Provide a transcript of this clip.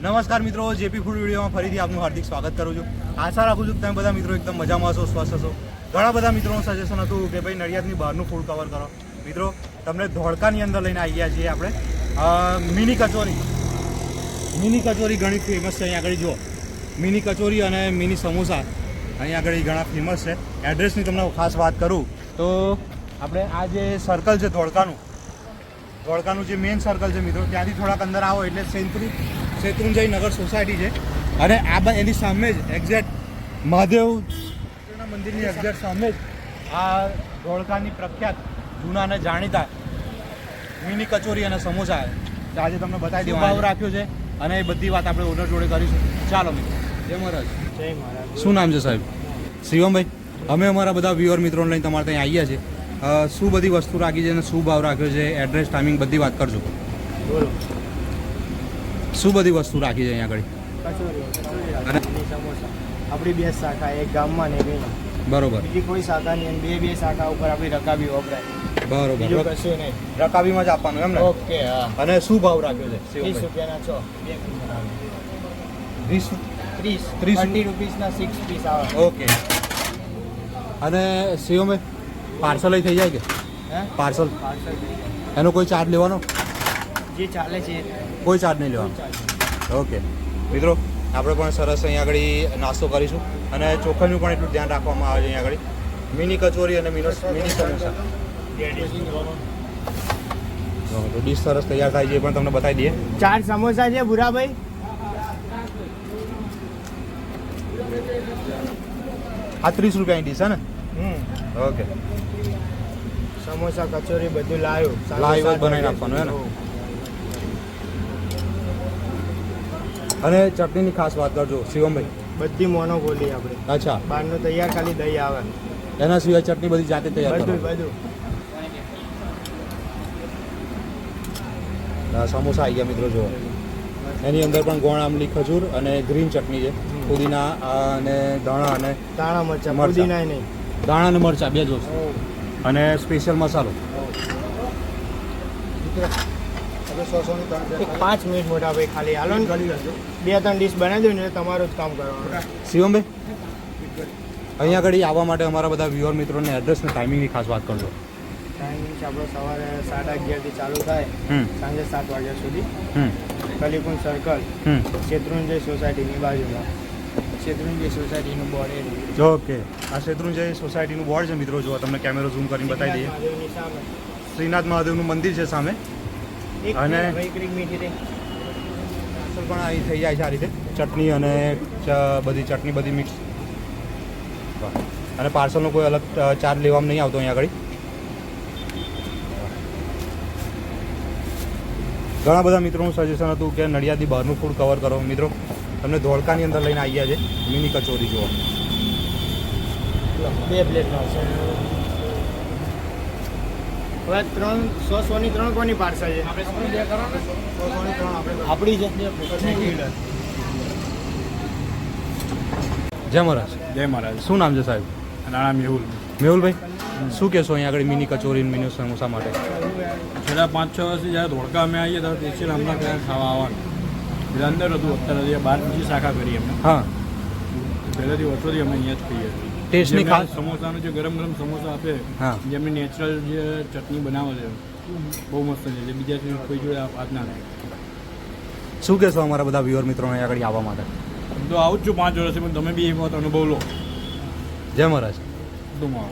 નમસ્કાર મિત્રો, JP food વિડીયોમાં ફરીથી આપનું હાર્દિક સ્વાગત કરું છું. આશા રાખું છું કે તમે બધા મિત્રો એકદમ મજામાં હશો, સ્વસ્થ હશો. ઘણા બધા મિત્રોનું સજેશન હતું કે ભાઈ નડિયાદની બહારનું ફૂડ કવર કરો. મિત્રો, તમને ધોળકાની અંદર લઈને આવી ગયા છીએ આપણે. મિની કચોરી. મિની કચોરી ઘણી ફેમસ છે. અહીંયા આગળ જુઓ. મિની કચોરી અને મિની સમોસા. અહીંયા આગળ ઘણા ફેમસ છે. એડ્રેસની તમને ખાસ વાત કરું તો આપણે આ જે સર્કલ છે ધોળકાનું ધોળકાનું જે મેઇન સર્કલ છે મિત્રો, ત્યાંથી થોડાક અંદર આવો એટલે સેન્ત્રી શેત્રુંજય નગર સોસાયટી છે. અને આ બા- એની સામે જ એક્ઝેક્ટ મહાદેવ મંદિરની એક્ઝેક્ટ સામે જ આ ધોળકાની પ્રખ્યાત જૂના અને જાણીતા મિની કચોરી અને સમોસા આજે તમને બતાવી દઉં ભાવ રાખ્યો છે. અને એ બધી વાત આપણે ઓનર જોડે કરીશું. ચાલો મિત્રો. જય મહારાજ. જય મહારાજ. શું નામ છે સાહેબ? શિવમભાઈ અમે અમારા બધા વ્યુઅર મિત્રોને લઈને તમારે ત્યાં આવ્યા છે શું બધી વસ્તુ રાખી છે અને શું ભાવ રાખ્યો છે? એડ્રેસ ટાઈમિંગ બધી વાત કરજો. બોલો. શું બધી વસ્તુ રાખી છે અહીંયા આગળ? કચોરી સમોસા. આપણી બે શાખા એક ગામમાં ને બે બરોબર. બીજી કોઈ શાખા નહીં બે બે શાખા ઉપર આપણી રકાબી વપરાય. બીજું બરોબર કશું નહીં. રકાબીમાં જ આપવાનું એમ ને? ઓકે હા. અને શું ભાવ રાખ્યો છે? રૂપિયાના વીસ ત્રીસ. ત્રીસ રૂપીસના સિક્સ પીસ આવે. ઓકે. અને શિવમભાઈ પાર્સલ થઈ જાય કે? હે? પાર્સલ? પાર્સલ એનો કોઈ ચાર્જ લેવાનો? જે ચાલે છે. કોઈ ચાર્જ નહીં લેવાનો. ઓકે. મિત્રો આપણે પણ સરસ અહીંયા આગળ નાસ્તો કરીશું અને ચોખાનું પણ એટલું ધ્યાન રાખવામાં આવે છે અહીંયા આગળ. મિની કચોરી અને મિનો મિની સમોસા. તો ડીશ સરસ તૈયાર થાય છે એ પણ તમને બતાવી દઈએ. ચાર સમોસા છે ભૂરાભાઈ. આ ત્રીસ રૂપિયાની ડીશ હે ને? ઓકે. સમોસા કચોરી બધું લાવ્યું. લાઈવ બનાવી. આપવાનું, હે ને? અને ચટણીની ખાસ વાત કરજો શિવમભાઈ. બધી મોનોપોલી આપણે. અચ્છા. બહારનું તૈયાર ખાલી દહીં આવે. એના સિવાય ચટણી બધી જાતે તૈયાર બધું બધું. સમોસા આવી ગયા મિત્રો જો એની અંદર પણ ગોળ આમલી ખજૂર અને ગ્રીન ચટણી છે. પુદીના અને ધાણા અને ધાણા મરચા. પુદીના નહીં. દાણા અને મરચાં બે જોશો અને સ્પેશિયલ મસાલો. એક પાંચ મિનિટ મોટા ભાઈ ખાલી હાલો ને. બે ત્રણ ડીશ બનાવી દઉં ને તમારું જ કામ કરવાનું. શિવમભાઈ? અહીંયા આગળ આવવા માટે અમારા બધા વ્યુઅર મિત્રોને એડ્રેસ અને ટાઈમિંગની ખાસ વાત કરજો. ટાઈમિંગ છે આપણો સવારે સાડા અગિયારથી ચાલુ થાય. સાંજે સાત વાગ્યા સુધી. હમ. કલીકુંજ સર્કલ હમ. શેત્રુંજય સોસાયટીની બાજુમાં. શેત્રુંજય સોસાયટીનું બોર્ડ. ઓકે. આ શેત્રુંજય સોસાયટીનું બોર્ડ છે મિત્રો જો તમને કેમેરો ઝૂમ કરીને બતાવી દઈએ. શ્રીનાથ મહાદેવનું મંદિર છે સામે. અને- પણ આવી થઈ જાય છે આ રીતે. ચટણી અને બધી ચટણી બધી મિક્સ અને પાર્સલનો કોઈ અલગ ચાર્જ લેવામાં નહીં આવતો અહીંયા આગળ. ઘણા બધા મિત્રોનું સજેશન હતું કે નડિયાદની બહારનું ફૂડ કવર કરો. મિત્રો તમને ધોળકાની અંદર લઈને આવી ગયા છે. મિની કચોરી જુઓ બે પ્લેટ હવે ત્રણ સો સોની ત્રણ કોની પાર્સલ છે? આપણી છે. જય મહારાજ. જય મહારાજ. શું નામ છે સાહેબ? રાણા મેહુલ. મેહુલભાઈ શું કહેશો અહીંયા આગળ મિની કચોરી મિની સમોસા માટે? છેલ્લા પાંચ છ વર્ષથી જ્યારે ધોળકા અમે આવીએ ત્યારે હમણાં ત્યાં ખાવા આવવાનું. અંદર હતું અત્યારે બહાર બાર બીજી શાખા કરી અમે હા. પહેલેથી વર્ષોથી અમે અહીંયા જ ખાઈએ છીએ. ટેસ્ટની ખાસ સમોસાનું જે ગરમ ગરમ સમોસા આપે. જે એમની નેચરલ જે ચટણી બનાવે છે બહુ મસ્ત છે. જે બીજા કોઈ જોડે વાત ના થાય. શું કહેશો અમારા બધા વ્યુઅર મિત્રોને આગળ આવવા માટે? તો આવું જ છું પાંચ વર્ષથી પણ તમે બી એક વખત અનુભવ લો. જય મહારાજ. આવો